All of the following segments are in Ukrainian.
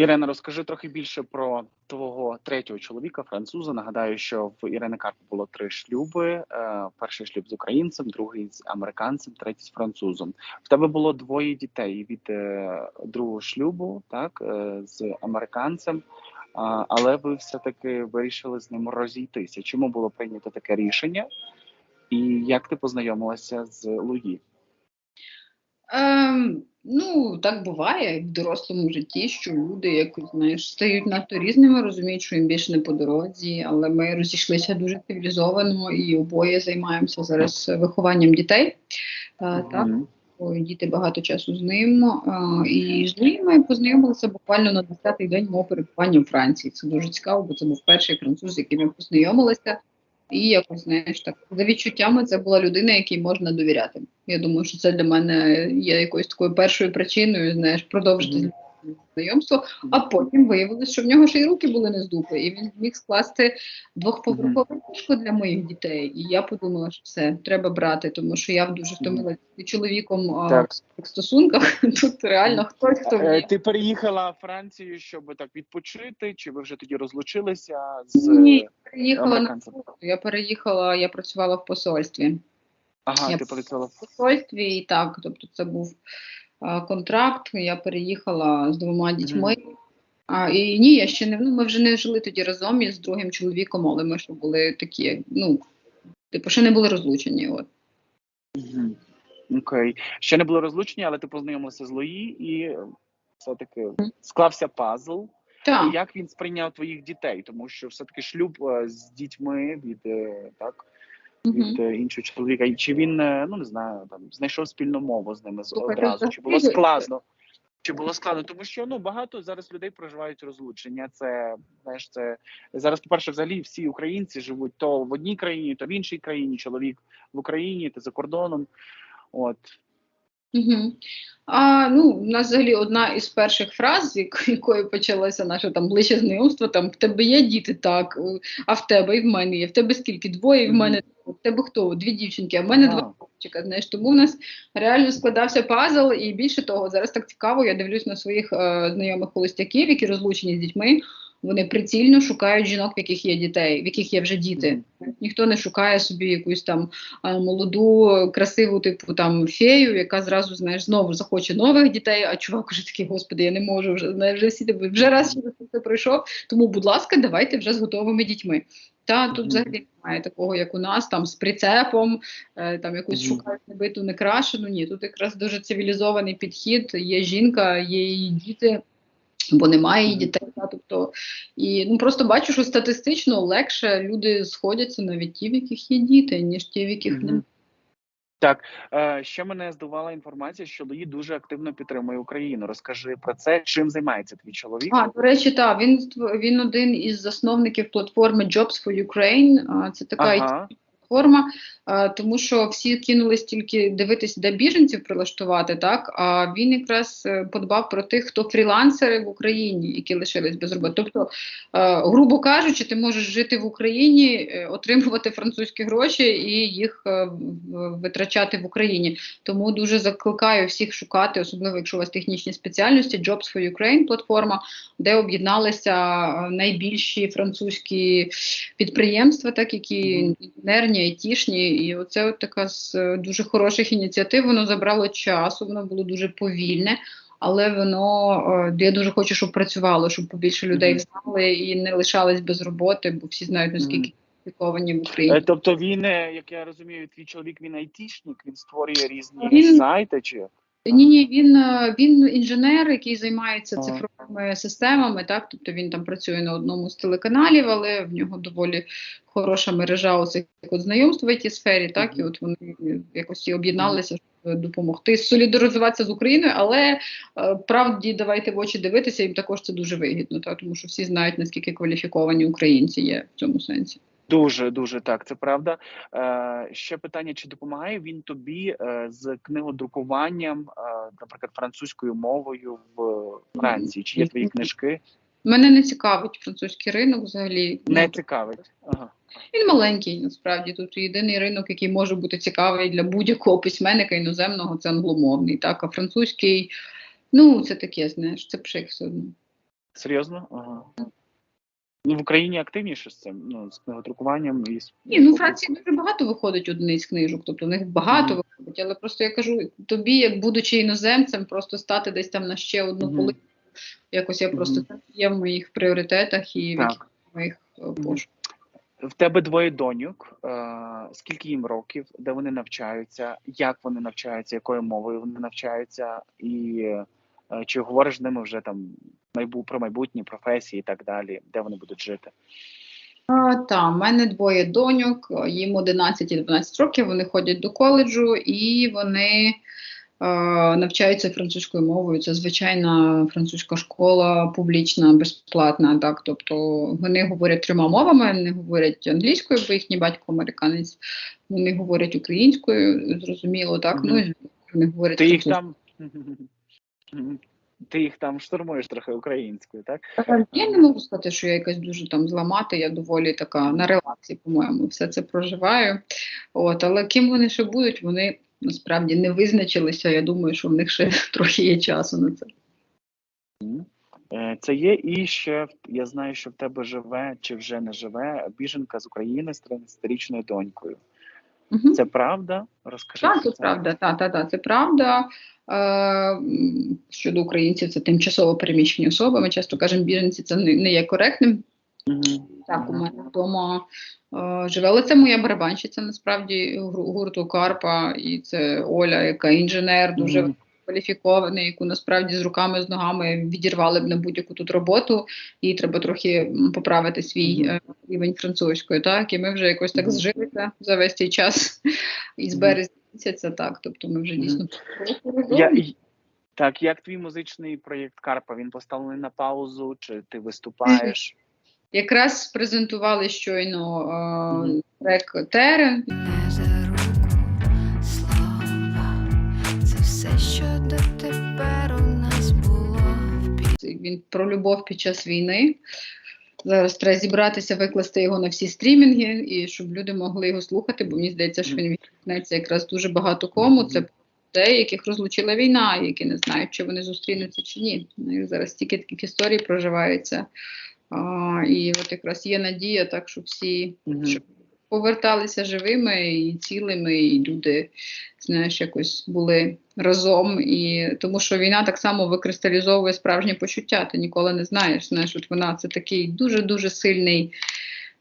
Ірена, розкажи трохи більше про твого третього чоловіка, француза. Нагадаю, що в Ірени Карпо було три шлюби: Е, перший шлюб з українцем, другий з американцем, третій з французом. В тебе було двоє дітей від е, другого шлюбу, так е, з американцем. Але ви все-таки вирішили з ним розійтися. Чому було прийнято таке рішення? І як ти познайомилася з Луї? Ем, ну, так буває в дорослому житті, що люди якось знаєш, стають надто різними, розуміють, що їм більше не по дорозі, але ми розійшлися дуже цивілізовано і обоє займаємося зараз вихованням дітей. Е, так, діти багато часу з ним. Е, і з ним познайомилися буквально на 10-й день мого перебування в Франції. Це дуже цікаво, бо це був перший француз, з яким ми познайомилися. І якось, знаєш, так за відчуттями це була людина, якій можна довіряти. Я думаю, що це для мене є якоюсь такою першою причиною, знаєш, продовжити Мгм. Знайомство. А потім виявилось, що в нього ще й руки були не з дупи, і він зміг скласти двохповерхове ліжко для моїх дітей. І я подумала, що все треба брати, тому що я дуже втомилася чоловіком Так. в стосунках. Тут реально хтось хто Е, вміє. Ти переїхала в Францію, щоб так відпочити, чи ви вже тоді розлучилися з Ні, переїхала на? Я переїхала, я працювала в посольстві. Ага, Я ти працювала в посольстві, і так, тобто це був контракт. Я переїхала з двома дітьми. А, і ні, я ще не ну, ми вже не жили тоді разом із другим чоловіком, але ми ще були такі, ну, типу, ще не були розлучені. От. Мгм. Окей. Ще не було розлучення, але ти познайомилася з Луї і е, все-таки склався пазл. Так. І як він сприйняв твоїх дітей? Тому що все-таки шлюб е, з дітьми від е, так Від е, іншого чоловіка. І чи він е, ну не знаю, там знайшов спільну мову з ними Слухай, одразу? Чи було складно? Чи було складно? Тому що ну багато зараз людей проживають розлучення. Це знаєш, це зараз, по-перше, взагалі всі українці живуть то в одній країні, то в іншій країні. Чоловік в Україні, ти за кордоном. От Угу. А, ну, у нас взагалі одна із перших фраз, з якої почалося наше там ближче знайомство, там в тебе є діти, так, а в тебе і в мене є. В тебе скільки? Двоє, і в мене тебе хто? Дві дівчинки, а в мене два хлопчика. Знаєш, тому в нас реально складався пазл, і більше того, зараз так цікаво, я дивлюсь на своїх е, знайомих холостяків, які розлучені з дітьми. Вони прицільно шукають жінок, в яких є дітей, в яких є вже діти. Ніхто не шукає собі якусь там молоду, красиву, типу там фею, яка зразу знаєш знову захоче нових дітей. А чувак уже такий, господи, я не можу вже знаєш, вже всі тебе вже раз через це пройшов. Тому, будь ласка, давайте вже з готовими дітьми. Та тут взагалі немає такого, як у нас, там з прицепом, е, там якусь шукають небиту, не крашену. Ні, тут якраз дуже цивілізований підхід. Є жінка, є її діти. Бо немає її дітей, та, тобто і ну просто бачу, що статистично легше люди сходяться навіть ті, в яких є діти, ніж ті, в яких Мгм. немає. Так е, ще мене здивувала інформація, що Луї дуже активно підтримує Україну. Розкажи про це. Чим займається твій чоловік? А, до речі, так, він він один із засновників платформи Jobs for Ukraine. Це така Ага. Платформа, тому що всі кинулись тільки дивитись, де біженців прилаштувати, так а він якраз е, подбав про тих, хто фрілансери в Україні, які лишились без роботи. Тобто, е, грубо кажучи, ти можеш жити в Україні, е, отримувати французькі гроші і їх е, витрачати в Україні. Тому дуже закликаю всіх шукати, особливо якщо у вас технічні спеціальності, Jobs for Ukraine платформа, де об'єдналися е, найбільші французькі підприємства, так які Мгм. Айтішні, і оце от така з е, дуже хороших ініціатив. Воно забрало часу, воно було дуже повільне. Але воно е, я дуже хочу, щоб працювало, щоб побільше людей знали і не лишались без роботи, бо всі знають наскільки компліковані в Е, Україні. Тобто він, як я розумію, твій чоловік він айтішник, він створює різні Він- сайти чи Ні, ні, він, е, він інженер, який займається цифровими системами, так, тобто він там працює на одному з телеканалів, але в нього доволі хороша мережа оцих от знайомств в it сфері, так, і от вони якось всі об'єдналися, щоб допомогти солідаризуватися з Україною, але е, правді давайте в очі дивитися, їм також це дуже вигідно, так, тому що всі знають, наскільки кваліфіковані українці є в цьому сенсі. Дуже дуже так, це правда. Е, ще питання: чи допомагає він тобі е, з книгодрукуванням, е, наприклад, французькою мовою в Франції? Чи є твої книжки? Мене не цікавить французький ринок взагалі. Не Ну, цікавить. Ага. Він маленький, насправді. Тут єдиний ринок, який може бути цікавий для будь-якого письменника іноземного, це англомовний. Так, а французький, ну це таке, знаєш, це пшик все одно. Серйозно? Ага. Ну, в Україні активніше з цим, ну, з книгодрукуванням і з Ні, ну в Франції дуже багато виходить одиниць книжок, тобто в них багато Мгм. виходить, але просто я кажу, тобі, як будучи іноземцем, просто стати десь там на ще одну Мгм. полицю, якось я просто Мгм. це є в моїх пріоритетах і в Так. яких моїх пошуках. В тебе двоє доньок. Е, скільки їм років, де вони навчаються, як вони навчаються, якою мовою вони навчаються, і е, чи говориш з ними вже там майбу про майбутні професії і так далі, де вони будуть жити? А, та, в мене двоє доньок, їм 11 і 12 років, вони ходять до коледжу і вони навчаються французькою мовою. Це звичайна французька школа, публічна, безплатна. Так? Тобто вони говорять трьома мовами, вони говорять англійською, бо їхній батько американець, вони говорять українською, зрозуміло, так? Мгм. Ну, вони говорять Ти їх там ти їх там штурмуєш трохи українською, так? Е, Я не можу сказати, що я якась дуже там зламати, я доволі така на релаксі, по-моєму, все це проживаю. От, але ким вони ще будуть, вони насправді не визначилися. Я думаю, що в них ще трохи є часу на це. Е, Це є і ще я знаю, що в тебе живе чи вже не живе біженка з України з 13-річною донькою. Угу. Це правда? Розкажи. Так, це правда, та, та, та, це правда. Е, щодо українців, це тимчасово переміщені особи. Ми часто кажемо, біженці це не, є коректним. Угу. Так, у мене вдома е, живе, але це моя барабанщиця, насправді, гурту Карпа, і це Оля, яка інженер, дуже Мгм. Кваліфікований, яку насправді з руками, з ногами відірвали б на будь-яку тут роботу, і треба трохи поправити свій е, рівень французької. Так, і ми вже якось так зжилися за весь цей час із Мгм. березня місяця. Так, тобто ми вже дійсно Я, так, як твій музичний проєкт Карпа? Він поставлений на паузу, чи ти виступаєш? якраз презентували щойно е, трек Терен. Він про любов під час війни. Зараз треба зібратися, викласти його на всі стрімінги, і щоб люди могли його слухати, бо мені здається, що він відгукнеться якраз дуже багато кому. Це людей, яких розлучила війна, які не знають, чи вони зустрінуться чи ні. Ну, зараз стільки таких історій проживається. А, і от якраз є надія, так, щоб всі щоб поверталися живими і цілими, і люди, знаєш, якось були разом. І тому що війна так само викристалізовує справжні почуття. Ти ніколи не знаєш. Знаєш, от вона це такий дуже дуже сильний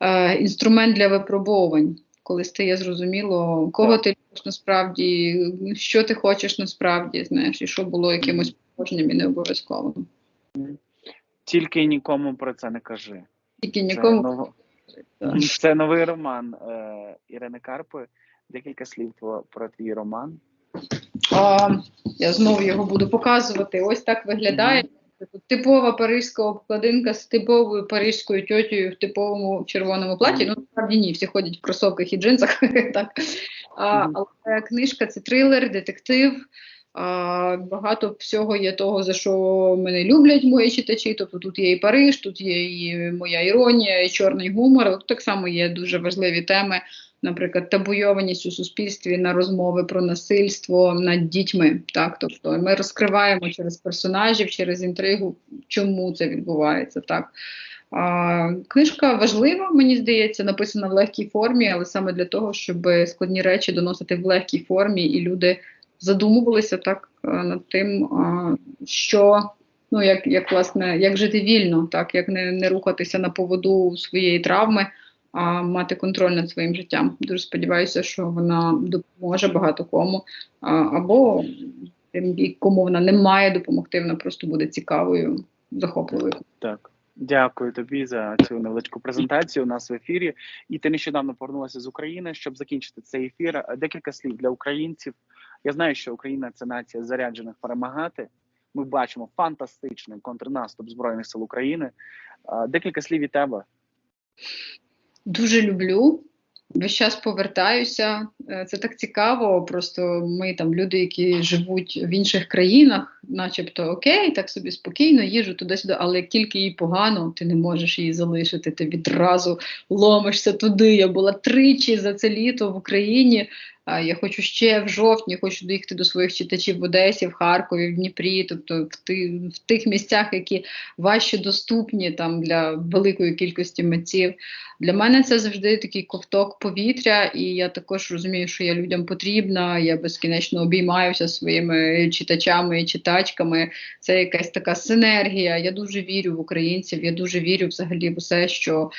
е, інструмент для випробовувань. Коли стає зрозуміло, кого Так. ти любиш насправді, що ти хочеш насправді, знаєш, і що було якимось положенням і не обов'язковим. Тільки нікому про це не кажи. Тільки нікому ново- Так. це новий роман е, Ірини Карпи. Декілька слів про твій роман. А, я знову його буду показувати. Ось так виглядає. Типова паризька обкладинка з типовою паризькою тьотєю в типовому червоному платі. Ну, насправді ні, всі ходять в кросовках і джинсах. так. а, але книжка це трилер, детектив. Багато всього є того, за що мене люблять мої читачі. Тобто тут є і Париж, тут є і моя іронія, і чорний гумор. Тут так само є дуже важливі теми наприклад, табуйованість у суспільстві на розмови про насильство над дітьми. Так, тобто ми розкриваємо через персонажів, через інтригу, чому це відбувається. Так. А, книжка важлива, мені здається, написана в легкій формі, але саме для того, щоб складні речі доносити в легкій формі, і люди задумувалися так е, над тим, що. Ну, як, як власне, як жити вільно, так як не, не рухатися на поводу своєї травми, а мати контроль над своїм життям. Дуже сподіваюся, що вона допоможе багато кому. Або тим, кому вона не має допомогти, вона просто буде цікавою, захопливою. Так. Дякую тобі за цю невеличку презентацію у нас в ефірі. І ти нещодавно повернулася з України, щоб закінчити цей ефір. Е, Декілька слів для українців. Я знаю, що Україна це нація заряджених перемагати. Ми бачимо фантастичний контрнаступ Збройних сил України. Декілька слів від тебе. Дуже люблю. Весь час повертаюся. Е, Це так цікаво. Просто ми там люди, які живуть в інших країнах, начебто окей, так собі спокійно, їжу туди-сюди, але як тільки їй погано, ти не можеш її залишити. Ти відразу ломишся туди. Я була тричі за це літо в Україні. Я хочу ще в жовтні, хочу доїхати до своїх читачів в Одесі, в Харкові, в Дніпрі, тобто в, ти, в тих місцях, які важче доступні там для великої кількості митців. Для мене це завжди такий ковток повітря, і я також розумію, що я людям потрібна. Я безкінечно обіймаюся своїми читачами і читачками. Це якась така синергія. Я дуже вірю в українців. Я дуже вірю взагалі в усе, що,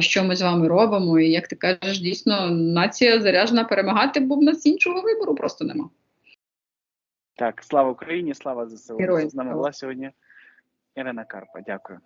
що ми з вами робимо. І як ти кажеш, дійсно нація заряджена перемагати, бо в нас іншого вибору просто нема. Так, слава Україні, слава ЗСУ. Героям З нами була сьогодні Ірина Карпа. Дякую.